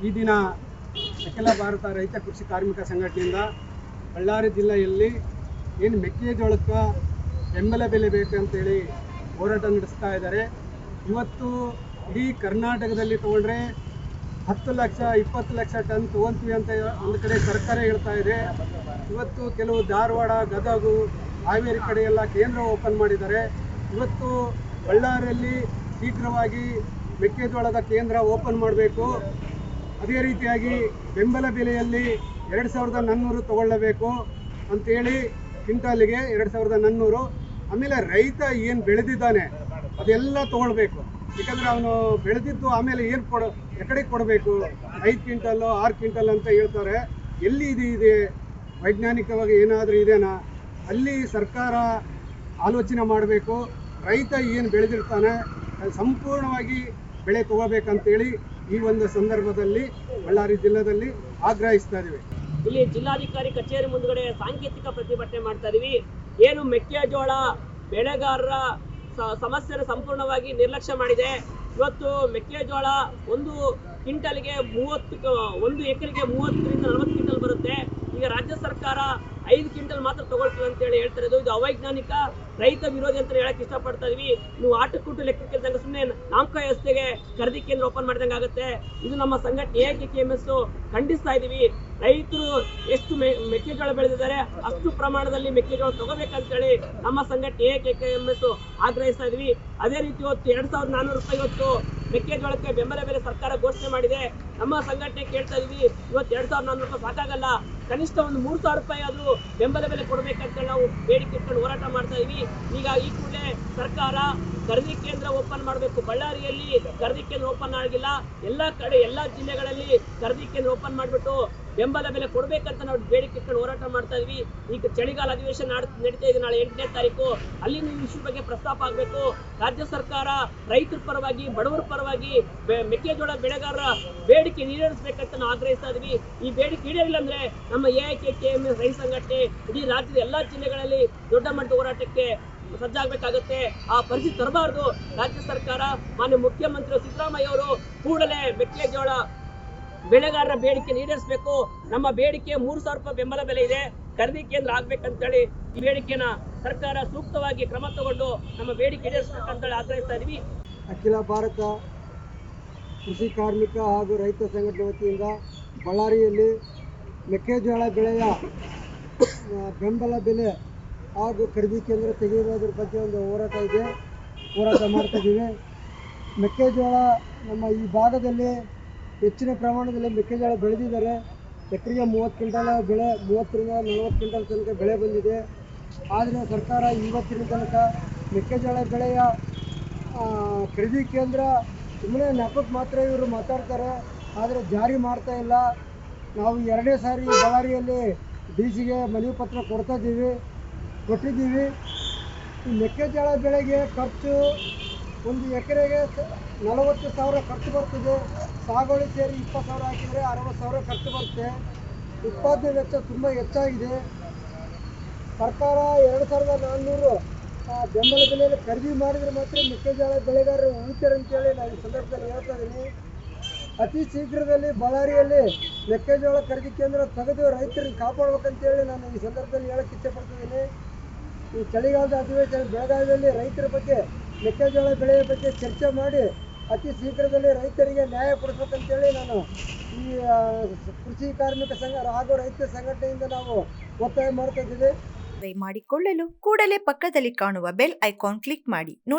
ಈ ದಿನ ಅಖಿಲ ಭಾರತ ರೈತ ಕೃಷಿ ಕಾರ್ಮಿಕ ಸಂಘಟನೆಯಿಂದ ಬಳ್ಳಾರಿ ಜಿಲ್ಲೆಯಲ್ಲಿ ಏನು ಮೆಕ್ಕೆಜೋಳಕ್ಕೆ ಬೆಂಬಲ ಬೆಲೆ ಬೇಕು ಅಂತೇಳಿ ಹೋರಾಟ ನಡೆಸ್ತಾ ಇದ್ದಾರೆ. ಇವತ್ತು ಇಡೀ ಕರ್ನಾಟಕದಲ್ಲಿ ತಗೊಂಡ್ರೆ ಹತ್ತು ಲಕ್ಷ, ಇಪ್ಪತ್ತು ಲಕ್ಷ ಟನ್ ತಗೊಂತೀವಿ ಅಂತ ಒಂದು ಕಡೆ ಸರ್ಕಾರ ಹೇಳ್ತಾ ಇದೆ. ಇವತ್ತು ಕೆಲವು ಧಾರವಾಡ, ಗದಗು, ಹಾವೇರಿ ಕಡೆ ಎಲ್ಲ ಕೇಂದ್ರ ಓಪನ್ ಮಾಡಿದ್ದಾರೆ. ಇವತ್ತು ಬಳ್ಳಾರಿಯಲ್ಲಿ ಶೀಘ್ರವಾಗಿ ಮೆಕ್ಕೆಜೋಳದ ಕೇಂದ್ರ ಓಪನ್ ಮಾಡಬೇಕು. ಅದೇ ರೀತಿಯಾಗಿ ಬೆಂಬಲ ಬೆಲೆಯಲ್ಲಿ ಎರಡು ಸಾವಿರದ ನಾನ್ನೂರು ತಗೊಳ್ಳಬೇಕು ಅಂತೇಳಿ ಕ್ವಿಂಟಾಲಿಗೆ ಎರಡು ಸಾವಿರದ ನಾನ್ನೂರು. ಆಮೇಲೆ ರೈತ ಏನು ಬೆಳೆದಿದ್ದಾನೆ, ಅದೆಲ್ಲ ತೊಗೊಳ್ಬೇಕು. ಯಾಕಂದರೆ ಅವನು ಬೆಳೆದಿದ್ದು ಆಮೇಲೆ ಏನು ಕೊಡ, ಎಕಡೆ ಕೊಡಬೇಕು? ಐದು ಕ್ವಿಂಟಲ್ಲು ಆರು ಕ್ವಿಂಟಲ್ ಅಂತ ಹೇಳ್ತಾರೆ. ಎಲ್ಲಿ ಇದು ಇದೆ? ವೈಜ್ಞಾನಿಕವಾಗಿ ಏನಾದರೂ ಇದೆನಾ? ಅಲ್ಲಿ ಸರ್ಕಾರ ಆಲೋಚನೆ ಮಾಡಬೇಕು. ರೈತ ಏನು ಬೆಳೆದಿರ್ತಾನೆ ಸಂಪೂರ್ಣವಾಗಿ ಬೆಳೆ ತಗೋಬೇಕಂತೇಳಿ ಈ ಒಂದು ಸಂದರ್ಭದಲ್ಲಿ ಬಳ್ಳಾರಿ ಜಿಲ್ಲೆಯಲ್ಲಿ ಆಗ್ರಹಿಸ್ತಾ ಇದ್ದೀವಿ. ಇಲ್ಲಿ ಜಿಲ್ಲಾಧಿಕಾರಿ ಕಚೇರಿ ಮುಂದ್ಗಡೆ ಸಾಂಕೇತಿಕ ಪ್ರತಿಭಟನೆ ಮಾಡ್ತಾ ಇದೀವಿ. ಏನು ಮೆಕ್ಕೆಜೋಳ ಬೆಳೆಗಾರರ ಸಮಸ್ಯೆನ ಸಂಪೂರ್ಣವಾಗಿ ನಿರ್ಲಕ್ಷ್ಯ ಮಾಡಿದೆ. ಇವತ್ತು ಮೆಕ್ಕೆಜೋಳ ಒಂದು ಕ್ವಿಂಟಲ್ಗೆ ಮೂವತ್ತು ಒಂದು ಎಕರೆಗೆ ಮೂವತ್ತರಿಂದ ನಲವತ್ತು ಕ್ವಿಂಟಲ್ ಬರುತ್ತೆ. ಈಗ ರಾಜ್ಯ ಸರ್ಕಾರ ಐದು ಕ್ವಿಂಟಲ್ ಮಾತ್ರ ತಗೊಳ್ತೀವಿ ಅಂತೇಳಿ ಹೇಳ್ತಾ ಇರೋದು ಇದು ಅವೈಜ್ಞಾನಿಕ ರೈತ ವಿರೋಧಿ ಅಂತ ಹೇಳಕ್ ಇಷ್ಟಪಡ್ತಾ ಇದೀವಿ. ನೀವು ಆಟಕ್ಕೂಟು ಲೆಕ್ಕಕ್ಕೆ ಇದ್ದಂಗೆ ಸುಮ್ಮನೆ ನಾಮಕ ವ್ಯವಸ್ಥೆಗೆ ಖರೀದಿ ಕೇಂದ್ರ ಓಪನ್ ಮಾಡಿದಂಗೆ ಆಗುತ್ತೆ. ಇದು ನಮ್ಮ ಸಂಘಟನೆ ಏಕೆ ಕೆ ಎಂ ಎಸ್ ಖಂಡಿಸ್ತಾ ಇದೀವಿ. ರೈತರು ಎಷ್ಟು ಮೆಕ್ಕೆಜೋಳ ಬೆಳೆದಿದ್ದಾರೆ, ಅಷ್ಟು ಪ್ರಮಾಣದಲ್ಲಿ ಮೆಕ್ಕೆಜೋಳ ತಗೋಬೇಕಂತೇಳಿ ನಮ್ಮ ಸಂಘಟನೆ ಏಕೆ ಕೆ ಎಂ ಎಸ್ ಆಗ್ರಹಿಸ್ತಾ ಇದೀವಿ. ಅದೇ ರೀತಿ ಇವತ್ತು ಎರಡ್ ಸಾವಿರದ ನಾನ್ನೂರು ರೂಪಾಯಿ ಇವತ್ತು ಮೆಕ್ಕೆಜೋಳಕ್ಕೆ ಬೆಂಬಲ ಬೆಲೆ ಸರ್ಕಾರ ಘೋಷಣೆ ಮಾಡಿದೆ. ನಮ್ಮ ಸಂಘಟನೆ ಕೇಳ್ತಾ ಇದೀವಿ. ಇವತ್ತು ಎರಡ್ ಸಾವಿರದ ನಾನ್ನೂರು ರೂಪಾಯಿ ಸಾಕಾಗಲ್ಲ. ಕನಿಷ್ಠ ಒಂದು ಮೂರು ಸಾವಿರ ರೂಪಾಯಿ ಆದರೂ ಬೆಂಬಲ ಬೆಲೆ ಕೊಡಬೇಕಂತ ನಾವು ಬೇಡಿಕೆ ಇಟ್ಕೊಂಡು ಹೋರಾಟ ಮಾಡ್ತಾ ಇದೀವಿ. ಈಗ ಈ ಕೂಡಲೇ ಸರ್ಕಾರ ಖರೀದಿ ಕೇಂದ್ರ ಓಪನ್ ಮಾಡಬೇಕು. ಬಳ್ಳಾರಿಯಲ್ಲಿ ಖರೀದಿ ಕೇಂದ್ರ ಓಪನ್ ಆಗಿಲ್ಲ. ಎಲ್ಲಾ ಕಡೆ, ಎಲ್ಲಾ ಜಿಲ್ಲೆಗಳಲ್ಲಿ ಖರೀದಿ ಕೇಂದ್ರ ಓಪನ್ ಮಾಡಿಬಿಟ್ಟು ಬೆಂಬಲ ಬೆಲೆ ಕೊಡಬೇಕಂತ ನಾವು ಬೇಡಿಕೆ ಇಟ್ಕೊಂಡು ಹೋರಾಟ ಮಾಡ್ತಾ ಇದ್ವಿ. ಈಗ ಚಳಿಗಾಲ ಅಧಿವೇಶನ ನಾಡ್- ನಡೀತಾ ಇದೆ ನಾಳೆ ಎಂಟನೇ ತಾರೀಕು. ಅಲ್ಲಿನ ಇಶ್ಯೂ ಬಗ್ಗೆ ಪ್ರಸ್ತಾಪ ಆಗಬೇಕು. ರಾಜ್ಯ ಸರ್ಕಾರ ರೈತರ ಪರವಾಗಿ, ಬಡವರ ಪರವಾಗಿ ಮೆಕ್ಕೆಜೋಳ ಬೆಳೆಗಾರರ ಬೇಡಿಕೆ ಈಡೇರಿಸಬೇಕಂತ ನಾವು ಆಗ್ರಹಿಸ್ತಾ ಇದ್ವಿ. ಈ ಬೇಡಿಕೆ ಈಡೇರಿಲ್ಲ ಅಂದ್ರೆ ನಮ್ಮ A K K M S ರೈತ ಸಂಘಟನೆ ಇಡೀ ರಾಜ್ಯದ ಎಲ್ಲಾ ಜಿಲ್ಲೆಗಳಲ್ಲಿ ದೊಡ್ಡ ಮಟ್ಟದ ಹೋರಾಟಕ್ಕೆ ಸಜ್ಜಾಗಬೇಕಾಗುತ್ತೆ. ಆ ಪರಿಸ್ಥಿತಿ ತರಬಾರದು. ರಾಜ್ಯ ಸರ್ಕಾರ ಮಾನ್ಯ ಮುಖ್ಯಮಂತ್ರಿ ಸಿದ್ದರಾಮಯ್ಯ ಅವರು ಕೂಡಲೇ ಮೆಕ್ಕೆಜೋಳ ಬೆಳೆಗಾರರ ಬೇಡಿಕೆ ಈಡೇರಿಸಬೇಕು. ನಮ್ಮ ಬೇಡಿಕೆ ಮೂರು ಸಾವಿರ ರೂಪಾಯಿ ಬೆಂಬಲ ಬೆಲೆ ಇದೆ. ಖರೀದಿ ಕೇಂದ್ರ ಆಗ್ಬೇಕಂತೇಳಿ ಈ ಬೇಡಿಕೆನ ಸರ್ಕಾರ ಸೂಕ್ತವಾಗಿ ಕ್ರಮ ತಗೊಂಡು ನಮ್ಮ ಬೇಡಿಕೆ ಈಡೇರಿಸಬೇಕಂತೇಳಿ ಆಗ್ರಹಿಸ್ತಾ ಇದೀವಿ. ಅಖಿಲ ಭಾರತ ಕೃಷಿ ಕಾರ್ಮಿಕ ಹಾಗೂ ರೈತ ಸಂಘಟನೆ ವತಿಯಿಂದ ಬಳ್ಳಾರಿಯಲ್ಲಿ ಮೆಕ್ಕೆಜೋಳ ಬೆಳೆಯ ಬೆಂಬಲ ಬೆಲೆ ಹಾಗೂ ಖರೀದಿ ಕೇಂದ್ರ ತೆಗೆಯುವುದರ ಬಗ್ಗೆ ಒಂದು ಹೋರಾಟ ಇದೆ. ಹೋರಾಟ ಮಾಡ್ತಾ ಇದ್ದೀವಿ ಮೆಕ್ಕೆಜೋಳ ನಮ್ಮ ಈ ಭಾಗದಲ್ಲಿ ಹೆಚ್ಚಿನ ಪ್ರಮಾಣದಲ್ಲಿ ಮೆಕ್ಕೆಜೋಳ ಬೆಳೆದಿದ್ದಾರೆ. ಎಕರೆಗೆ ಮೂವತ್ತು ಕ್ವಿಂಟಲ್ ಬೆಳೆ, ಮೂವತ್ತರಿಂದ ನಲವತ್ತು ಕ್ವಿಂಟಲ್ ತನಕ ಬೆಳೆ ಬಂದಿದೆ. ಆದರೆ ಸರ್ಕಾರ ಇವತ್ತಿನ ತನಕ ಮೆಕ್ಕೆಜೋಳ ಬೆಳೆಯ ಖರೀದಿ ಕೇಂದ್ರ ಸುಮ್ಮನೆ ನೆಪಕ್ಕೆ ಮಾತ್ರ ಇವರು ಮಾತಾಡ್ತಾರೆ. ಆದರೆ ಜಾರಿ ಮಾಡ್ತಾ ಇಲ್ಲ. ನಾವು ಎರಡನೇ ಸಾರಿ ಬಳ್ಳಾರಿಯಲ್ಲಿ ಡಿ ಸಿಗೆ ಮನವಿ ಪತ್ರ ಕೊಡ್ತಾ ಇದ್ದೀವಿ, ಕೊಟ್ಟಿದ್ದೀವಿ. ಈ ಮೆಕ್ಕೆಜೋಳ ಬೆಳೆಗೆ ಖರ್ಚು ಒಂದು ಎಕರೆಗೆ ನಲವತ್ತು ಸಾವಿರ ಖರ್ಚು ಬರ್ತಿದೆ. ಸಾಗುವಳಿ ಸೇರಿ ಇಪ್ಪತ್ತು ಸಾವಿರ ಹಾಕಿದರೆ ಅರವತ್ತು ಸಾವಿರ ಖರ್ಚು ಬರುತ್ತೆ. ಉತ್ಪಾದನೆ ವೆಚ್ಚ ತುಂಬ ಹೆಚ್ಚಾಗಿದೆ. ಸರ್ಕಾರ ಎರಡು ಸಾವಿರದ ನಾನ್ನೂರು ಬೆಂಬಲ ಬೆಲೆಯಲ್ಲಿ ಖರೀದಿ ಮಾಡಿದರೆ ಮಾತ್ರ ಮೆಕ್ಕೆಜೋಳ ಬೆಳೆಗಾರರು ಉಳಿತಾರೆ ನಾನು ಈ ಸಂದರ್ಭದಲ್ಲಿ ಹೇಳ್ತಾ ಇದ್ದೀನಿ. ಅತಿ ಶೀಘ್ರದಲ್ಲಿ ಬಳ್ಳಾರಿಯಲ್ಲಿ ಮೆಕ್ಕೆಜೋಳ ಖರೀದಿ ಕೇಂದ್ರ ತೆಗೆದು ರೈತರಿಗೆ ಕಾಪಾಡ್ಬೇಕಂತೇಳಿ ನಾನು ಈ ಸಂದರ್ಭದಲ್ಲಿ ಹೇಳಕ್ಕೆ ಇಷ್ಟಪಡ್ತಿದ್ದೀನಿ ಈ ಚಳಿಗಾಲದ ಅಧಿವೇಶನ ಬೆಳಗಾವಿಯಲ್ಲಿ ರೈತರ ಬಗ್ಗೆ ಮೆಕ್ಕೆಜೋಳ ಬೆಳೆಯ ಬಗ್ಗೆ ಚರ್ಚೆ ಮಾಡಿ ಅತಿ ಶೀಘ್ರದಲ್ಲಿ ರೈತರಿಗೆ ನ್ಯಾಯ ಕೊಡಿಸ್ಬೇಕಂತೇಳಿ ನಾನು ಈ ಕೃಷಿ ಕಾರ್ಮಿಕ ಸಂಘ ಹಾಗೂ ರೈತ ಸಂಘಟನೆಯಿಂದ ನಾವು ಒತ್ತಾಯ ಮಾಡ್ತಾ ಇದ್ದೀವಿ. ಮಾಡಿಕೊಳ್ಳಲು ಕೂಡಲೇ ಪಕ್ಕದಲ್ಲಿ ಕಾಣುವ ಬೆಲ್ ಐಕಾನ್ ಕ್ಲಿಕ್ ಮಾಡಿ.